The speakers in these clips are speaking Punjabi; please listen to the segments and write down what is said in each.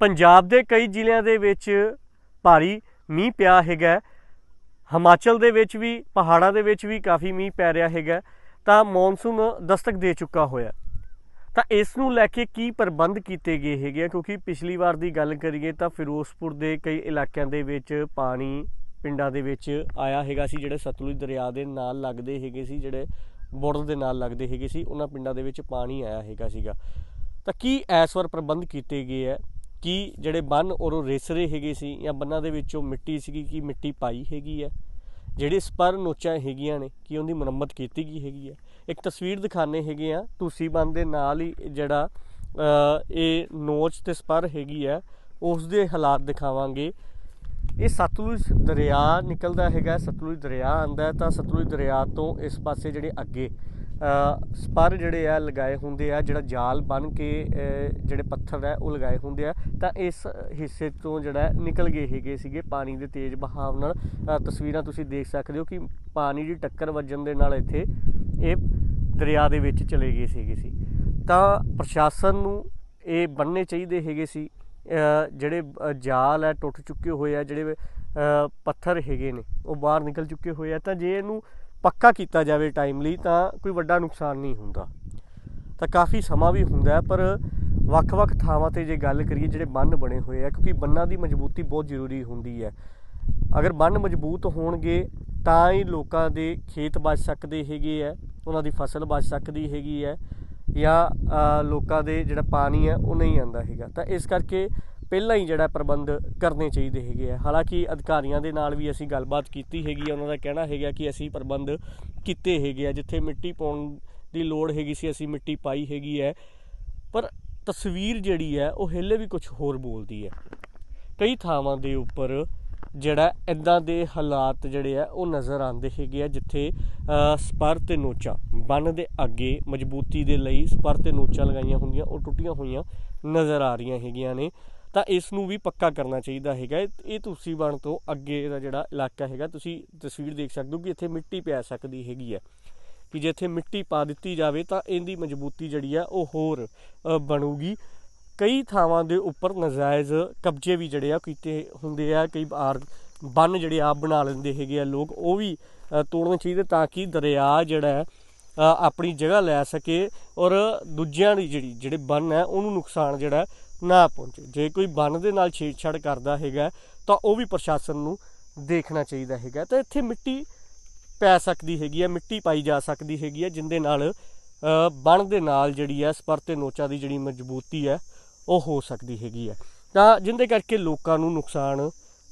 ਪੰਜਾਬ ਦੇ ਕਈ ਜ਼ਿਲ੍ਹਿਆਂ ਦੇ ਵਿੱਚ ਭਾਰੀ ਮੀਂਹ ਪਿਆ ਹੈਗਾ। ਹਿਮਾਚਲ ਦੇ ਵਿੱਚ ਵੀ, ਪਹਾੜਾਂ ਦੇ ਵਿੱਚ ਵੀ ਕਾਫੀ ਮੀਂਹ ਪੈ ਰਿਹਾ ਹੈਗਾ। ਤਾਂ ਮੌਨਸੂਨ ਦਸਤਕ ਦੇ ਚੁੱਕਾ ਹੋਇਆ। ਤਾਂ ਇਸ ਨੂੰ ਲੈ ਕੇ ਕੀ ਪ੍ਰਬੰਧ ਕੀਤੇ ਗਏ ਹੈਗੇ ਆ? ਕਿਉਂਕਿ ਪਿਛਲੀ ਵਾਰ ਦੀ ਗੱਲ ਕਰੀਏ ਤਾਂ ਫਿਰੋਜ਼ਪੁਰ ਦੇ ਕਈ ਇਲਾਕਿਆਂ ਦੇ ਵਿੱਚ ਪਾਣੀ ਪਿੰਡਾਂ ਦੇ ਵਿੱਚ ਆਇਆ ਹੈਗਾ ਸੀ, ਜਿਹੜੇ ਸਤਲੁਜ ਦਰਿਆ ਦੇ ਨਾਲ ਲੱਗਦੇ ਹੈਗੇ ਸੀ, ਜਿਹੜੇ ਬਾਰਡਰ ਦੇ ਨਾਲ ਲੱਗਦੇ ਹੈਗੇ ਸੀ, ਉਹਨਾਂ ਪਿੰਡਾਂ ਦੇ ਵਿੱਚ ਪਾਣੀ ਆਇਆ ਹੈਗਾ ਸੀਗਾ। ਤਾਂ ਕੀ ਇਸ ਵਾਰ ਪ੍ਰਬੰਧ ਕੀਤੇ ਗਏ ਹੈ ਕਿ ਜਿਹੜੇ ਬੰਨ ਔਰ ਰੇਸਰੇ ਹੈਗੇ ਸੀ ਜਾਂ ਬੰਨਾਂ ਦੇ ਵਿੱਚੋਂ ਮਿੱਟੀ ਸੀਗੀ ਕਿ ਮਿੱਟੀ ਪਾਈ ਹੈਗੀ ਹੈ? ਜਿਹੜੇ ਸਪਰ ਨੋਚਾਂ ਹੈਗੀਆਂ ਨੇ, ਕਿ ਉਹਦੀ ਮੁਰੰਮਤ ਕੀਤੀ ਗਈ ਹੈਗੀ ਹੈ? ਇੱਕ ਤਸਵੀਰ ਦਿਖਾਣੇ ਹੈਗੇ ਆ ਤੁਸੀਂ ਬੰਨ ਦੇ ਨਾਲ ਹੀ ਜਿਹੜਾ ਇਹ ਨੋਚ ਤੇ ਸਪਰ ਹੈਗੀ ਹੈ ਉਸ ਦੇ ਹਾਲਾਤ ਦਿਖਾਵਾਂਗੇ। ਇਹ ਸਤਲੁਜ ਦਰਿਆ ਨਿਕਲਦਾ ਹੈਗਾ, ਸਤਲੁਜ ਦਰਿਆ ਆਂਦਾ ਤਾਂ ਸਤਲੁਜ ਦਰਿਆ ਤੋਂ ਇਸ ਪਾਸੇ ਜਿਹੜੇ ਅੱਗੇ ਸਪਰ ਜਿਹੜੇ ਆ ਲਗਾਏ ਹੁੰਦੇ ਆ, ਜਿਹੜਾ ਜਾਲ ਬਨ ਕੇ ਜਿਹੜੇ ਪੱਥਰ ਹੈ ਉਹ ਲਗਾਏ ਹੁੰਦੇ ਆ। ਤਾਂ ਇਸ ਹਿੱਸੇ ਤੋਂ ਜਿਹੜਾ ਨਿਕਲ ਗਏ ਹੈਗੇ ਸੀਗੇ ਪਾਣੀ ਦੇ ਤੇਜ਼ ਬਹਾਵ ਨਾਲ। ਤਸਵੀਰਾਂ ਤੁਸੀਂ ਦੇਖ ਸਕਦੇ ਹੋ ਕਿ ਪਾਣੀ ਦੀ ਟੱਕਰ ਵੱਜਣ ਦੇ ਨਾਲ ਇੱਥੇ ਇਹ ਦਰਿਆ ਦੇ ਵਿੱਚ ਚਲੇ ਗਏ ਸੀਗੇ ਸੀ। ਤਾਂ ਪ੍ਰਸ਼ਾਸਨ ਨੂੰ ਇਹ ਬੰਨਣੇ ਚਾਹੀਦੇ ਹੈਗੇ ਸੀ। ਜਿਹੜੇ ਜਾਲ ਹੈ ਟੁੱਟ ਚੁੱਕੇ ਹੋਏ ਆ, ਜਿਹੜੇ ਪੱਥਰ ਹੈਗੇ ਨੇ, ਉਹ ਬਾਹਰ ਨਿਕਲ ਚੁੱਕੇ ਹੋਏ ਆ। ਤਾਂ ਜੇ ਇਹਨੂੰ ਪੱਕਾ ਕੀਤਾ ਜਾਵੇ ਟਾਈਮਲੀ ਤਾਂ ਕੋਈ ਵੱਡਾ ਨੁਕਸਾਨ ਨਹੀਂ ਹੁੰਦਾ। ਤਾਂ ਕਾਫੀ ਸਮਾਂ ਵੀ ਹੁੰਦਾ ਪਰ ਵੱਖ-ਵੱਖ ਥਾਵਾਂ ਤੇ ਜੇ ਗੱਲ ਕਰੀਏ ਜਿਹੜੇ ਬੰਨ ਬਣੇ ਹੋਏ ਆ, ਕਿਉਂਕਿ ਬੰਨਾਂ ਦੀ ਮਜ਼ਬੂਤੀ ਬਹੁਤ ਜ਼ਰੂਰੀ ਹੁੰਦੀ ਹੈ। ਅਗਰ ਬੰਨ ਮਜ਼ਬੂਤ ਹੋਣਗੇ, ਤਾਂ ਹੀ ਲੋਕਾਂ ਦੇ ਖੇਤ ਬਚ ਸਕਦੇ ਹੈਗੇ ਆ, ਉਹਨਾਂ ਦੀ ਫਸਲ ਬਚ ਸਕਦੀ ਹੈਗੀ ਹੈ ਜਾਂ ਲੋਕਾਂ ਦੇ ਜਿਹੜਾ ਪਾਣੀ ਹੈ ਉਹ ਨਹੀਂ ਆਂਦਾ ਹੈਗਾ। ਤਾਂ ਇਸ ਕਰਕੇ ਪਹਿਲਾਂ ਹੀ ਜਿਹੜਾ ਪ੍ਰਬੰਧ ਕਰਨੇ ਚਾਹੀਦੇ ਹੈਗੇ ਆ। ਹਾਲਾਂਕਿ ਅਧਿਕਾਰੀਆਂ ਦੇ ਨਾਲ ਵੀ ਅਸੀਂ ਗੱਲਬਾਤ ਕੀਤੀ ਹੈਗੀ ਆ। ਉਹਨਾਂ ਦਾ ਕਹਿਣਾ ਹੈਗਾ ਕਿ ਅਸੀਂ ਪ੍ਰਬੰਧ ਕੀਤੇ ਹੈਗੇ ਆ। ਜਿੱਥੇ ਮਿੱਟੀ ਪਾਉਣ ਦੀ ਲੋੜ ਹੈਗੀ ਸੀ, ਅਸੀਂ ਮਿੱਟੀ ਪਾਈ ਹੈਗੀ ਹੈ ਪਰ ਤਸਵੀਰ ਜਿਹੜੀ ਹੈ ਉਹ ਹੇਲੇ ਵੀ ਕੁਝ ਹੋਰ ਬੋਲਦੀ ਹੈ ਕਈ ਥਾਵਾਂ ਦੇ ਉੱਪਰ ਜਿਹੜਾ ਇਦਾਂ ਦੇ ਹਾਲਾਤ ਜਿਹੜੇ ਆ, ਉਹ ਨਜ਼ਰ ਆਉਂਦੇ ਹੈਗੇ ਆ ਜਿੱਥੇ ਸਪਰ ਤੇ ਨੋਚਾਂ ਬੰਨ ਦੇ ਅੱਗੇ ਮਜ਼ਬੂਤੀ ਦੇ ਲਈ ਸਪਰ ਤੇ ਨੋਚਾਂ ਲਗਾਈਆਂ ਹੁੰਦੀਆਂ, ਉਹ ਟੁੱਟੀਆਂ ਹੋਈਆਂ ਨਜ਼ਰ ਆ ਰਹੀਆਂ ਹੈਗੀਆਂ ਨੇ। ਤਾਂ ਇਸ ਨੂੰ ਵੀ ਪੱਕਾ ਕਰਨਾ ਚਾਹੀਦਾ ਹੈਗਾ। ਇਹ- ਇਹ ਤੁਸੀਂ ਬਣ ਤੋਂ ਅੱਗੇ ਦਾ ਜਿਹੜਾ ਇਲਾਕਾ ਹੈਗਾ, ਤੁਸੀਂ ਤਸਵੀਰ ਦੇਖ ਸਕਦੇ ਹੋ ਕਿ ਇੱਥੇ ਮਿੱਟੀ ਪੈ ਸਕਦੀ ਹੈਗੀ ਹੈ ਕਿ ਜੇ ਇੱਥੇ ਮਿੱਟੀ ਪਾ ਦਿੱਤੀ ਜਾਵੇ ਤਾਂ ਇਹਦੀ ਮਜ਼ਬੂਤੀ ਜਿਹੜੀ ਆ, ਉਹ ਹੋਰ ਬਣੂਗੀ। ਕਈ ਥਾਵਾਂ ਦੇ ਉੱਪਰ ਨਜਾਇਜ਼ ਕਬਜ਼ੇ ਵੀ ਜਿਹੜੇ ਆ ਕੀਤੇ ਹੁੰਦੇ ਆ, ਕਈ ਵਾਰ ਬੰਨ ਜਿਹੜੇ ਆਪ ਬਣਾ ਲੈਂਦੇ ਹੈਗੇ ਆ ਲੋਕ, ਉਹ ਵੀ ਤੋੜਨੇ ਚਾਹੀਦੇ ਤਾਂ ਕਿ ਦਰਿਆ ਜਿਹੜਾ ਆਪਣੀ ਜਗ੍ਹਾ ਲੈ ਸਕੇ ਔਰ ਦੂਜਿਆਂ ਦੀ ਜਿਹੜੀ, ਜਿਹੜੇ ਬੰਨ ਹੈ, ਉਹਨੂੰ ਨੁਕਸਾਨ ਜਿਹੜਾ ਨਾ ਪਹੁੰਚੇ। ਜੇ ਕੋਈ ਬੰਨ ਦੇ ਨਾਲ ਛੇੜਛਾੜ ਕਰਦਾ ਹੈਗਾ ਤਾਂ ਉਹ ਵੀ ਪ੍ਰਸ਼ਾਸਨ ਨੂੰ ਦੇਖਣਾ ਚਾਹੀਦਾ ਹੈਗਾ ਤਾਂ ਇੱਥੇ ਮਿੱਟੀ ਪੈ ਸਕਦੀ ਹੈਗੀ ਹੈ, ਮਿੱਟੀ ਪਾਈ ਜਾ ਸਕਦੀ ਹੈਗੀ ਹੈ, ਜਿੰਦੇ ਨਾਲ ਬਣ ਦੇ ਨਾਲ ਜਿਹੜੀ ਹੈ, ਸਪਰ ਤੇ ਨੋਚਾ ਦੀ ਜਿਹੜੀ ਮਜ਼ਬੂਤੀ ਹੈ ਉਹ ਹੋ ਸਕਦੀ ਹੈਗੀ ਹੈ ਤਾਂ ਜਿੰਦੇ ਕਰਕੇ ਲੋਕਾਂ ਨੂੰ ਨੁਕਸਾਨ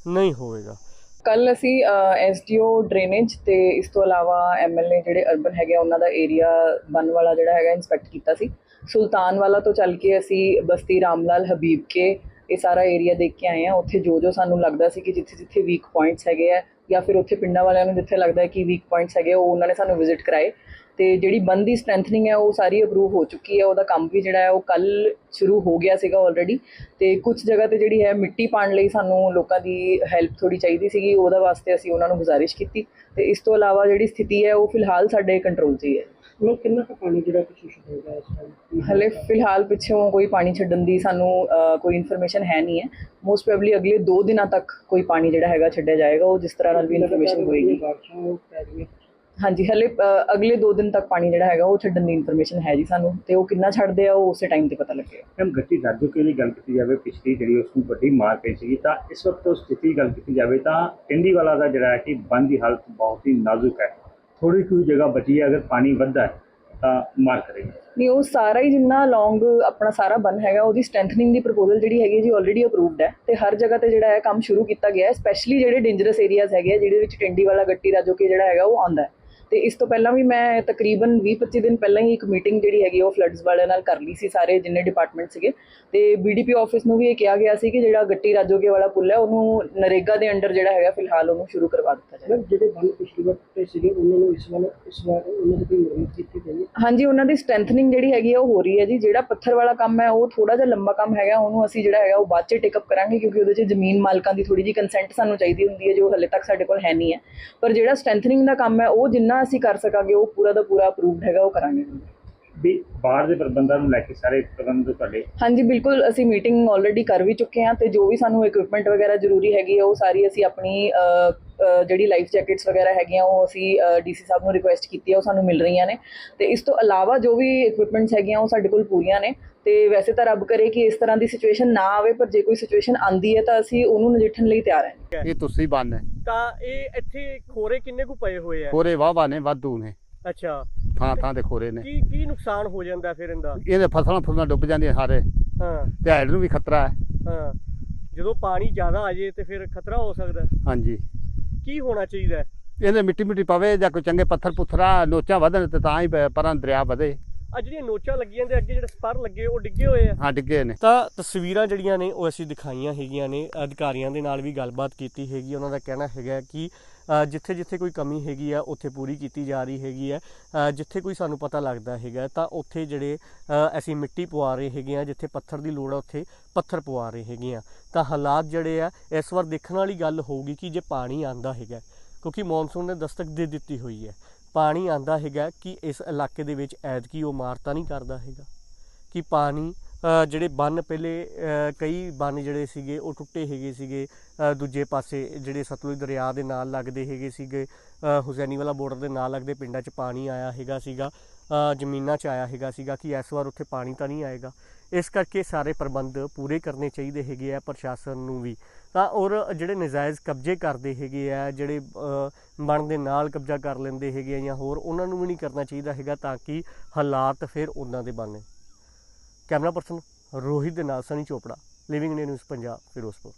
ਨਹੀਂ ਹੋਵੇਗਾ। ਕੱਲ ਅਸੀਂ ਐਸਡੀਓ ਡਰੇਨੇਜ ਤੇ ਇਸ ਤੋਂ ਇਲਾਵਾ ਐਮਐਲਏ ਜਿਹੜੇ ਅਰਬਨ ਹੈਗੇ ਆ, ਉਹਨਾਂ ਦਾ ਏਰੀਆ ਬਨ ਵਾਲਾ ਜਿਹੜਾ ਹੈਗਾ ਇਨਸਪੈਕਟ ਕੀਤਾ ਸੀ। ਸੁਲਤਾਨ ਵਾਲਾ ਤੋਂ ਚੱਲ ਕੇ ਅਸੀਂ ਬਸਤੀ ਰਾਮਲਾਲ ਹਬੀਬ ਕੇ ਇਹ ਸਾਰਾ ਏਰੀਆ ਦੇਖ ਕੇ ਆਏ ਆ। ਉੱਥੇ ਜੋ ਜੋ ਸਾਨੂੰ ਲੱਗਦਾ ਸੀ ਕਿ ਜਿੱਥੇ ਜਿੱਥੇ ਵੀਕ ਪੁਆਇੰਟਸ ਹੈਗੇ ਆ ਜਾਂ ਫਿਰ ਉੱਥੇ ਪਿੰਡਾਂ ਵਾਲਿਆਂ ਨੂੰ ਜਿੱਥੇ ਲੱਗਦਾ ਹੈ ਕਿ ਵੀਕ ਪੁਆਇੰਟਸ ਹੈਗੇ ਉਹ ਉਹਨਾਂ ਨੇ ਸਾਨੂੰ ਵਿਜ਼ਿਟ ਕਰਾਏ। ਤੇ ਜਿਹੜੀ ਬੰਦ ਦੀ ਸਟਰੈਂਥਨਿੰਗ ਹੈ ਉਹ ਸਾਰੀ ਅਪਰੂਵ ਹੋ ਚੁੱਕੀ ਹੈ। ਉਹਦਾ ਕੰਮ ਵੀ ਜਿਹੜਾ ਹੈ ਉਹ ਕੱਲ ਸ਼ੁਰੂ ਹੋ ਗਿਆ ਸੀਗਾ ਆਲਰੇਡੀ ਤੇ ਕੁਝ ਜਗ੍ਹਾ ਤੇ ਜਿਹੜੀ ਹੈ ਮਿੱਟੀ ਪਾਣ ਲਈ ਸਾਨੂੰ ਲੋਕਾਂ ਦੀ ਹੈਲਪ ਥੋੜੀ ਚਾਹੀਦੀ ਸੀਗੀ। ਉਹਦਾ ਵਾਸਤੇ ਅਸੀਂ ਉਹਨਾਂ ਨੂੰ ਗੁਜ਼ਾਰਿਸ਼ ਕੀਤੀ। ਤੇ ਇਸ ਤੋਂ ਇਲਾਵਾ ਜਿਹੜੀ ਸਥਿਤੀ ਹੈ ਉਹ ਫਿਲਹਾਲ ਸਾਡੇ ਕੰਟਰੋਲ 'ਚ ਹੀ ਹੈ। ਮਤਲਬ ਕਿੰਨਾ ਕੁ ਪਾਣੀ ਜਿਹੜਾ ਕੁਛ ਹੋਏਗਾ ਇਸ ਟਾਈਮ ਹਲੇ ਫਿਲਹਾਲ ਪਿੱਛੋਂ ਕੋਈ ਪਾਣੀ ਛੱਡਣ ਦੀ ਸਾਨੂੰ ਕੋਈ ਇਨਫੋਰਮੇਸ਼ਨ ਹੈ ਨਹੀਂ ਹੈ। ਮੋਸਟ ਪ੍ਰੋਬਬਲੀ ਅਗਲੇ 2 ਦਿਨਾਂ ਤੱਕ ਕੋਈ ਪਾਣੀ ਜਿਹੜਾ ਹੈਗਾ ਛੱਡਿਆ ਜਾਏਗਾ। ਉਹ ਜਿਸ ਤਰ੍ਹਾਂ ਨਾਲ ਵੀ ਇਨਫੋਰਮੇਸ਼ਨ ਹੋਏਗੀ। ਹਾਂਜੀ ਹਲੇ ਅ, ਅਗਲੇ 2 ਦਿਨ ਤੱਕ ਪਾਣੀ ਜਿਹੜਾ ਹੈਗਾ ਉਹ ਛੱਡਣ ਦੀ ਇਨਫੋਰਮੇਸ਼ਨ ਹੈ ਜੀ ਸਾਨੂੰ ਤੇ ਉਹ ਕਿੰਨਾ ਛੱਡਦੇ ਆ ਉਹ ਉਸੇ ਟਾਈਮ ਤੇ ਪਤਾ ਲੱਗੇਗਾ। ਮੈਮ ਗੱਟੀ ਰਾਜੋ ਕੇ ਲਈ ਗੱਲ ਕੀਤੀ ਜਾਵੇ? ਪਿਛਲੀ ਜਿਹੜੀ ਉਸ ਨੂੰ ਵੱਡੀ ਮਾਰ ਪਈ ਸੀਗੀ ਤਾਂ ਇਸ ਵਕਤ ਉਸ ਸਥਿਤੀ ਦੀ ਗੱਲ ਕੀਤੀ ਜਾਵੇ ਤਾਂ ਟਿੰਡੀਵਾਲਾ ਦਾ ਜਿਹੜਾ ਹੈ ਕਿ ਬੰਦ ਦੀ ਹਾਲਤ ਬਹੁਤ ਹੀ ਨਾਜ਼ੁਕ ਹੈ। ਥੋੜੀ ਕੋਈ ਜਗ੍ਹਾ ਬਚੀ ਹੈ ਅਗਰ ਪਾਣੀ ਵੱਧਦਾ ਹੈ ਤਾਂ ਮਾਰ ਕਰੇਗਾ ਨਹੀਂ ਉਹ ਸਾਰਾ ਹੀ ਜਿੰਨਾ ਲੌਂਗ ਆਪਣਾ ਸਾਰਾ ਬਨ ਹੈਗਾ ਉਹਦੀ ਸਟਰੈਂਥਨਿੰਗ ਦੀ ਪ੍ਰਪੋਜ਼ਲ ਜਿਹੜੀ ਹੈਗੀ ਹੈ ਜੀ ਆਲਰੇਡੀ ਅਪਰੂਵਡ ਹੈ ਤੇ ਹਰ ਜਗ੍ਹਾ ਤੇ ਜਿਹੜਾ ਹੈ ਕੰਮ ਸ਼ੁਰੂ ਕੀਤਾ ਗਿਆ ਹੈ ਸਪੈਸ਼ਲੀ ਜਿਹੜੇ ਡੇਂਜਰਸ ਏਰੀਆਜ਼ ਹੈਗੇ ਆ ਜਿਹਦੇ ਵਿੱਚ ਟਿੰਡੀ ਵਾਲਾ ਗੱਟੀ ਰਾਜੋ ਕੇ ਜਿਹੜਾ ਹੈਗਾ ਉਹ ਆਉਂਦਾ ਹੈ। ਤੇ ਇਸ ਤੋਂ ਪਹਿਲਾਂ ਵੀ ਮੈਂ ਤਕਰੀਬਨ 20-25 ਦਿਨ ਪਹਿਲਾਂ ਹੀ ਇੱਕ ਮੀਟਿੰਗ ਜਿਹੜੀ ਹੈਗੀ ਉਹ ਫਲੱਡਸ ਵਾਲਿਆਂ ਨਾਲ ਕਰ ਲਈ ਸੀ ਸਾਰੇ ਜਿੰਨੇ ਡਿਪਾਰਟਮੈਂਟ ਸੀਗੇ। ਤੇ ਬੀਡੀਪੀ ਆਫਿਸ ਨੂੰ ਵੀ ਇਹ ਕਿਹਾ ਗਿਆ ਸੀ ਕਿ ਜਿਹੜਾ ਗੱਟੀ ਰਾਜੋਗੇ ਵਾਲਾ ਪੁੱਲ ਹੈ ਉਹਨੂੰ ਨਰੇਗਾ ਦੇ ਅੰਡਰ ਜਿਹੜਾ ਹੈਗਾ ਫਿਲਹਾਲ ਉਹਨੂੰ ਸ਼ੁਰੂ ਕਰਵਾ ਦਿੱਤਾ ਜਾਵੇ। ਜਿਹੜੇ ਬੰਨ ਪਿਛਲੀ ਵਾਰ ਟੁੱਟੇ ਸੀਗੇ ਉਹਨਾਂ ਨੂੰ ਇਸ ਵਾਰ ਇਸ ਵਾਰ ਉਹਨਾਂ ਦੀ ਕੋਈ ਮੁਰੰਮਤ ਕੀਤੀ ਗਈ ਹਾਂਜੀ ਉਹਨਾਂ ਦੀ ਸਟਰੈਂਥਨਿੰਗ ਜਿਹੜੀ ਹੈਗੀ ਉਹ ਹੋ ਰਹੀ ਹੈ ਜੀ। ਜਿਹੜਾ ਪੱਥਰ ਵਾਲਾ ਕੰਮ ਹੈ ਉਹ ਥੋੜਾ ਜਿਹਾ ਲੰਬਾ ਕੰਮ ਹੈਗਾ ਉਹਨੂੰ ਅਸੀਂ ਜਿਹੜਾ ਹੈਗਾ ਉਹ ਬਾਅਦ ਚ ਟੇਕਅਪ ਕਰਾਂਗੇ ਕਿਉਂਕਿ ਉਹਦੇ 'ਚ ਜ਼ਮੀਨ ਮਾਲਕਾਂ ਦੀ ਥੋੜੀ ਜਿਹੀ ਕੰਸੈਂਟ ਸਾਨੂੰ ਚਾਹੀਦੀ ਹੁੰਦੀ ਹੈ ਜੋ ਹਲੇ ਤੱਕ ਸਾਡੇ ਕੋਲ ਹੈ ਨਹੀਂ ਹੈ। ਪਰ ਜਿਹੜਾ ਸਟਰੈਂਥਨਿੰਗ ਦਾ ਕੰਮ ਹੈ ਉਹ ਜਿੰਨਾ ਅਸੀਂ ਕਰ ਸਕਾਂਗੇ ਉਹ ਪੂਰਾ ਦਾ ਪੂਰਾ ਅਪਰੂਵਡ ਹੈਗਾ ਉਹ ਕਰਾਂਗੇ। ਵੀ ਬਾਹਰ ਦੇ ਪ੍ਰਬੰਧਾਂ ਨੂੰ ਲੈ ਕੇ ਸਾਰੇ ਪ੍ਰਬੰਧ ਤੁਹਾਡੇ? ਹਾਂਜੀ ਬਿਲਕੁਲ ਅਸੀਂ ਮੀਟਿੰਗ ਆਲਰੇਡੀ ਕਰ ਵੀ ਚੁੱਕੇ ਹਾਂ ਤੇ ਜੋ ਵੀ ਸਾਨੂੰ ਇਕਵਿਪਮੈਂਟ ਵਗੈਰਾ ਜ਼ਰੂਰੀ ਹੈਗੀ ਹੈ ਉਹ ਸਾਰੀ ਅਸੀਂ ਆਪਣੀ ਜਿਹੜੀ ਲਾਈਫ ਜੈਕਟਸ ਵਗੈਰਾ ਹੈਗੀਆਂ ਉਹ ਅਸੀਂ ਡੀਸੀ ਸਾਹਿਬ ਨੂੰ ਰਿਕੁਐਸਟ ਕੀਤੀ ਹੈ ਉਹ ਸਾਨੂੰ ਮਿਲ ਰਹੀਆਂ ਨੇ। ਤੇ ਇਸ ਤੋਂ ਇਲਾਵਾ ਜੋ ਵੀ ਇਕਵਿਪਮੈਂਟਸ ਹੈਗੀਆਂ ਉਹ ਸਾਡੇ ਕੋਲ ਪੂਰੀਆਂ ਨੇ। ਤੇ ਵੈਸੇ ਤਾਂ ਰੱਬ ਕਰੇ ਕਿ ਇਸ ਤਰ੍ਹਾਂ ਦੀ ਸਿਚੁਏਸ਼ਨ ਨਾ ਆਵੇ ਪਰ ਜੇ ਕੋਈ ਸਿਚੁਏਸ਼ਨ ਆਂਦੀ ਹੈ ਤਾਂ ਅਸੀਂ ਉਹਨੂੰ ਨਜਿੱਠਣ ਲਈ ਤਿਆਰ ਹਾਂ। ਇਹ ਤੁਸੀਂ ਬੰਨ ਹੈ। ਤਾਂ ਇਹ ਇੱਥੇ ਖੋਰੇ ਕਿੰਨੇ ਕੁ ਪਏ ਹੋਏ ਆ? ਖੋਰੇ ਵਾਹਵਾ ਨੇ ਵਾਧੂ ਨੇ। ਅੱਛਾ। ਥਾਂ ਥਾਂ ਤੇ ਖੋਰੇ ਨੇ। ਕੀ ਕੀ ਨੁਕਸਾਨ ਹੋ ਜਾਂਦਾ ਫਿਰ ਇਹਦਾ? ਇਹਦੇ ਫਸਲਾਂ ਫਸਲਾਂ ਡੁੱਬ ਜਾਂਦੀਆਂ ਸਾਰੇ। ਹਾਂ। ਦਿਹਾੜ ਨੂੰ ਵੀ ਖਤਰਾ ਹੈ। ਹਾਂ। ਜਦੋਂ ਪਾਣੀ ਜ਼ਿਆਦਾ ਆ ਜੇ ਤੇ ਫਿਰ ਖਤਰਾ ਹੋ ਸਕਦਾ। ਹਾਂਜੀ। ਕੀ ਹੋਣਾ ਚਾਹੀਦਾ? ਇਹਦੇ ਮਿੱਟੀ ਮਿੱਟੀ ਪਵੇ ਜਾਂ ਕੋਈ ਚੰਗੇ ਪੱਥਰ ਪੁੱਥਰਾ ਨੋਚਾਂ ਵਧਣ ਤੇ ਤਾਂ ਹੀ ਪਰਾਂ ਦਰਿਆ ਵਧੇ। ਆ ਜਿਹੜੀਆਂ ਨੋਚਾਂ ਲੱਗੀਆਂ ਦੇ ਅੱਗੇ ਜਿਹੜੇ ਸਪਰ ਲੱਗੇ ਉਹ ਡਿੱਗੇ ਹੋਏ ਆ। ਹਾਂ ਡਿੱਗੇ ਨੇ। ਤਾਂ ਤਸਵੀਰਾਂ ਜਿਹੜੀਆਂ ਨੇ ਉਹ ਅਸੀਂ ਦਿਖਾਈਆਂ ਹੈਗੀਆਂ ਨੇ। ਅਧਿਕਾਰੀਆਂ ਦੇ ਨਾਲ ਵੀ ਗੱਲਬਾਤ ਕੀਤੀ ਹੈਗੀ ਉਹਨਾਂ ਦਾ ਕਹਿਣਾ ਹੈਗਾ ਕਿ ਜਿੱਥੇ ਜਿੱਥੇ ਕੋਈ ਕਮੀ ਹੈਗੀ ਆ ਉੱਥੇ ਪੂਰੀ ਕੀਤੀ ਜਾ ਰਹੀ ਹੈਗੀ ਆ। ਜਿੱਥੇ ਕੋਈ ਸਾਨੂੰ ਪਤਾ ਲੱਗਦਾ ਹੈਗਾ ਤਾਂ ਉੱਥੇ ਜਿਹੜੇ ਅਸੀਂ ਮਿੱਟੀ ਪਵਾ ਰਹੇ ਹੈਗੇ ਆ ਜਿੱਥੇ ਪੱਥਰ ਦੀ ਲੋੜ ਆ ਉੱਥੇ ਪੱਥਰ ਪਵਾ ਰਹੇ ਹੈਗੇ ਆ। ਤਾਂ ਹਾਲਾਤ ਜਿਹੜੇ ਆ ਇਸ ਵਾਰ ਦੇਖਣ ਵਾਲੀ ਗੱਲ ਹੋਊਗੀ ਕਿ ਜੇ ਪਾਣੀ ਆਂਦਾ ਹੈਗਾ ਕਿਉਂਕਿ ਮੌਨਸੂਨ ਨੇ ਦਸਤਕ ਦੇ ਦਿੱਤੀ ਹੋਈ ਹੈ। ਪਾਣੀ ਆਂਦਾ ਹੈਗਾ ਕਿ ਇਸ ਇਲਾਕੇ ਦੇ ਵਿੱਚ ਐਤਕੀ ਉਹ ਮਾਰਤਾ ਨਹੀਂ ਕਰਦਾ ਹੈਗਾ। ਕਿ ਪਾਣੀ ਜਿਹੜੇ ਬੰਨ ਪਹਿਲੇ ਕਈ ਬੰਨ ਜਿਹੜੇ ਸੀਗੇ ਉਹ ਟੁੱਟੇ ਹੈਗੇ ਸੀਗੇ। ਦੂਜੇ ਪਾਸੇ ਜਿਹੜੇ ਸਤਲੁਜ ਦਰਿਆ ਦੇ ਨਾਲ ਲੱਗਦੇ ਹੈਗੇ ਸੀਗੇ ਅ, ਹੁਸੈਨੀ ਵਾਲਾ ਬਾਰਡਰ ਦੇ ਨਾਲ ਲੱਗਦੇ ਪਿੰਡਾਂ 'ਚ ਪਾਣੀ ਆਇਆ ਹੈਗਾ ਸੀਗਾ ਜ਼ਮੀਨਾਂ 'ਚ ਆਇਆ ਹੈਗਾ ਸੀਗਾ ਕਿ ਇਸ ਵਾਰ ਉੱਥੇ ਪਾਣੀ ਤਾਂ ਨਹੀਂ ਆਏਗਾ। ਇਸ ਕਰਕੇ ਸਾਰੇ ਪ੍ਰਬੰਧ ਪੂਰੇ ਕਰਨੇ ਚਾਹੀਦੇ ਹੈਗੇ ਆ ਪ੍ਰਸ਼ਾਸਨ ਨੂੰ ਵੀ। ਤਾਂ ਔਰ ਜਿਹੜੇ ਨਜਾਇਜ਼ ਕਬਜ਼ੇ ਕਰਦੇ ਹੈਗੇ ਆ ਜਿਹੜੇ ਅ, ਦੇ ਨਾਲ ਕਬਜ਼ਾ ਕਰ ਲੈਂਦੇ ਹੈਗੇ ਆ ਜਾਂ ਹੋਰ ਉਹਨਾਂ ਨੂੰ ਵੀ ਨਹੀਂ ਕਰਨਾ ਚਾਹੀਦਾ ਹੈਗਾ ਤਾਂ ਕਿ ਹਾਲਾਤ ਫਿਰ ਉਹਨਾਂ ਦੇ ਬਣਨ ਕੈਮਰਾ ਪਰਸਨ ਰੋਹਿਤ ਦੇ ਨਾਲ Sunny Chopra living India news Punjab Firozpur.